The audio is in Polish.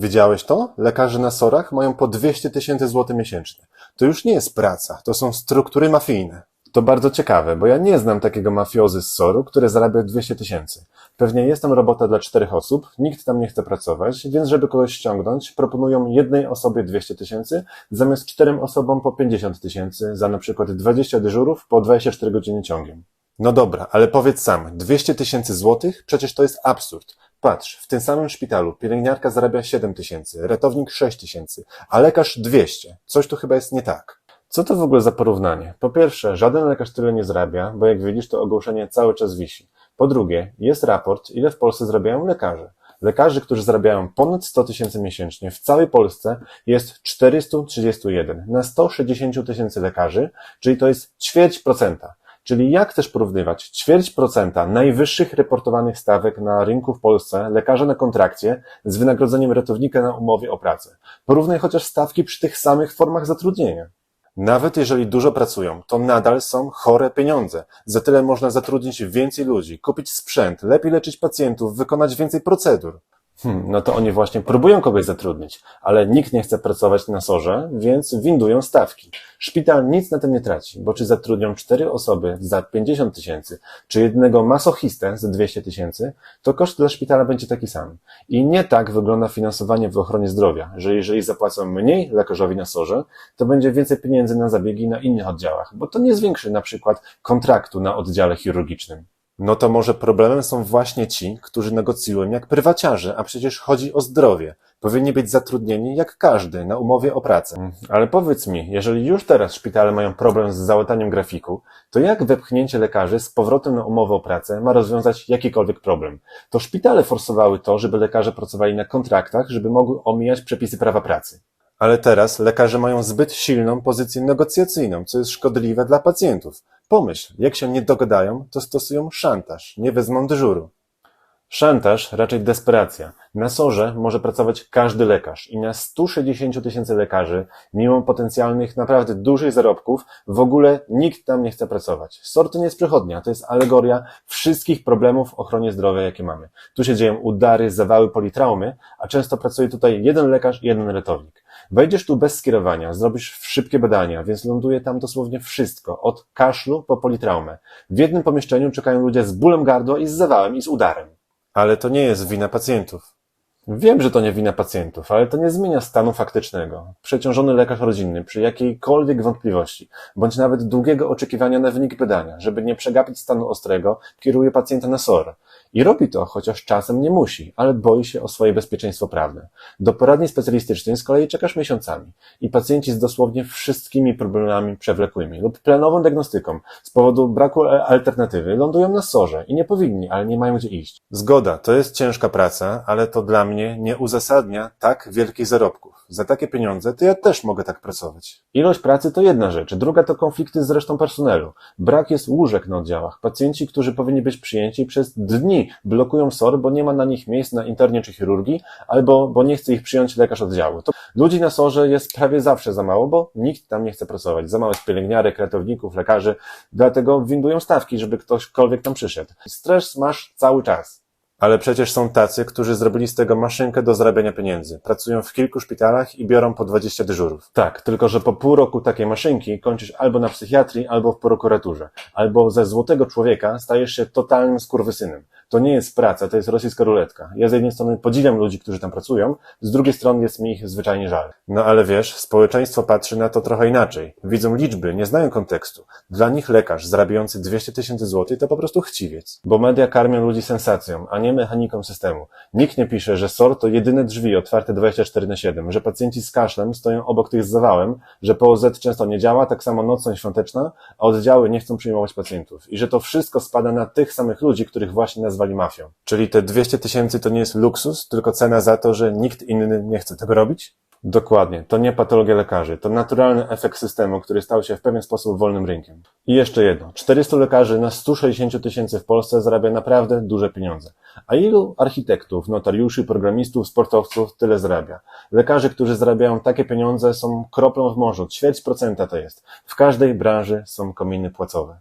Widziałeś to? Lekarze na sorach mają po 200 tysięcy złotych miesięcznie. To już nie jest praca, to są struktury mafijne. To bardzo ciekawe, bo ja nie znam takiego mafiozy z soru, który zarabia 200 tysięcy. Pewnie jest tam robota dla czterech osób, nikt tam nie chce pracować, więc żeby kogoś ściągnąć, proponują jednej osobie 200 tysięcy, zamiast czterem osobom po 50 tysięcy, za na przykład 20 dyżurów po 24 godziny ciągiem. No dobra, ale powiedz sam, 200 tysięcy złotych? Przecież to jest absurd. Patrz, w tym samym szpitalu pielęgniarka zarabia 7 tysięcy, ratownik 6 tysięcy, a lekarz 200. Coś tu chyba jest nie tak. Co to w ogóle za porównanie? Po pierwsze, żaden lekarz tyle nie zarabia, bo jak widzisz, to ogłoszenie cały czas wisi. Po drugie, jest raport, ile w Polsce zarabiają lekarze. Lekarzy, którzy zarabiają ponad 100 tysięcy miesięcznie w całej Polsce jest 431 na 160 tysięcy lekarzy, czyli to jest ćwierć procenta. Czyli jak chcesz porównywać ćwierć procenta najwyższych reportowanych stawek na rynku w Polsce lekarza na kontrakcie z wynagrodzeniem ratownika na umowie o pracę? Porównaj chociaż stawki przy tych samych formach zatrudnienia. Nawet jeżeli dużo pracują, to nadal są chore pieniądze. Za tyle można zatrudnić więcej ludzi, kupić sprzęt, lepiej leczyć pacjentów, wykonać więcej procedur. Hmm, no to oni właśnie próbują kogoś zatrudnić, ale nikt nie chce pracować na sorze, więc windują stawki. Szpital nic na tym nie traci, bo czy zatrudnią cztery osoby za 50 tysięcy, czy jednego masochistę za 200 tysięcy, to koszt dla szpitala będzie taki sam. I nie tak wygląda finansowanie w ochronie zdrowia, że jeżeli zapłacą mniej lekarzowi na sorze, to będzie więcej pieniędzy na zabiegi na innych oddziałach, bo to nie zwiększy na przykład kontraktu na oddziale chirurgicznym. No to może problemem są właśnie ci, którzy negocjują jak prywaciarze, a przecież chodzi o zdrowie. Powinni być zatrudnieni jak każdy na umowie o pracę. Ale powiedz mi, jeżeli już teraz szpitale mają problem z załataniem grafiku, to jak wepchnięcie lekarzy z powrotem na umowę o pracę ma rozwiązać jakikolwiek problem? To szpitale forsowały to, żeby lekarze pracowali na kontraktach, żeby mogły omijać przepisy prawa pracy. Ale teraz lekarze mają zbyt silną pozycję negocjacyjną, co jest szkodliwe dla pacjentów. Pomyśl, jak się nie dogadają, to stosują szantaż, nie wezmą dyżuru. Szantaż, raczej desperacja. Na sorze może pracować każdy lekarz i na 160 tysięcy lekarzy, mimo potencjalnych naprawdę dużych zarobków, w ogóle nikt tam nie chce pracować. SOR to nie jest przychodnia, to jest alegoria wszystkich problemów w ochronie zdrowia, jakie mamy. Tu się dzieją udary, zawały, politraumy, a często pracuje tutaj jeden lekarz i jeden ratownik. Wejdziesz tu bez skierowania, zrobisz szybkie badania, więc ląduje tam dosłownie wszystko, od kaszlu po politraumę. W jednym pomieszczeniu czekają ludzie z bólem gardła i z zawałem i z udarem. Ale to nie jest wina pacjentów. Wiem, że to nie wina pacjentów, ale to nie zmienia stanu faktycznego. Przeciążony lekarz rodzinny przy jakiejkolwiek wątpliwości, bądź nawet długiego oczekiwania na wynik badania, żeby nie przegapić stanu ostrego, kieruje pacjenta na SOR. I robi to, chociaż czasem nie musi, ale boi się o swoje bezpieczeństwo prawne. Do poradni specjalistycznej z kolei czekasz miesiącami i pacjenci z dosłownie wszystkimi problemami przewlekłymi lub planową diagnostyką z powodu braku alternatywy lądują na sorze i nie powinni, ale nie mają gdzie iść. Zgoda, to jest ciężka praca, ale to dla mnie nie uzasadnia tak wielkich zarobków. Za takie pieniądze to ja też mogę tak pracować. Ilość pracy to jedna rzecz, druga to konflikty z resztą personelu. Brak jest łóżek na oddziałach. Pacjenci, którzy powinni być przyjęci przez dni blokują SOR, bo nie ma na nich miejsc na internie czy chirurgii, albo bo nie chce ich przyjąć lekarz oddziału. To ludzi na SORze jest prawie zawsze za mało, bo nikt tam nie chce pracować. Za mało jest pielęgniarek, ratowników, lekarzy, dlatego windują stawki, żeby ktośkolwiek tam przyszedł. Stres masz cały czas. Ale przecież są tacy, którzy zrobili z tego maszynkę do zarabiania pieniędzy. Pracują w kilku szpitalach i biorą po 20 dyżurów. Tak, tylko że po pół roku takiej maszynki kończysz albo na psychiatrii, albo w prokuraturze. Albo ze złotego człowieka stajesz się totalnym skurwysynem. To nie jest praca, to jest rosyjska ruletka. Ja z jednej strony podziwiam ludzi, którzy tam pracują, z drugiej strony jest mi ich zwyczajnie żal. No ale wiesz, społeczeństwo patrzy na to trochę inaczej. Widzą liczby, nie znają kontekstu. Dla nich lekarz zarabiający 200 tysięcy złotych to po prostu chciwiec. Bo media karmią ludzi sensacją, a nie mechaniką systemu. Nikt nie pisze, że SOR to jedyne drzwi otwarte 24 na 7, że pacjenci z kaszlem stoją obok tych z zawałem, że POZ często nie działa, tak samo nocna i świąteczna, a oddziały nie chcą przyjmować pacjentów. I że to wszystko spada na tych samych ludzi, których właśnie nazwali mafią. Czyli te 200 tysięcy to nie jest luksus, tylko cena za to, że nikt inny nie chce tego robić? Dokładnie, to nie patologia lekarzy, to naturalny efekt systemu, który stał się w pewien sposób wolnym rynkiem. I jeszcze jedno, 400 lekarzy na 160 tysięcy w Polsce zarabia naprawdę duże pieniądze. A ilu architektów, notariuszy, programistów, sportowców tyle zarabia? Lekarzy, którzy zarabiają takie pieniądze są kroplą w morzu, ćwierć procenta to jest. W każdej branży są kominy płacowe.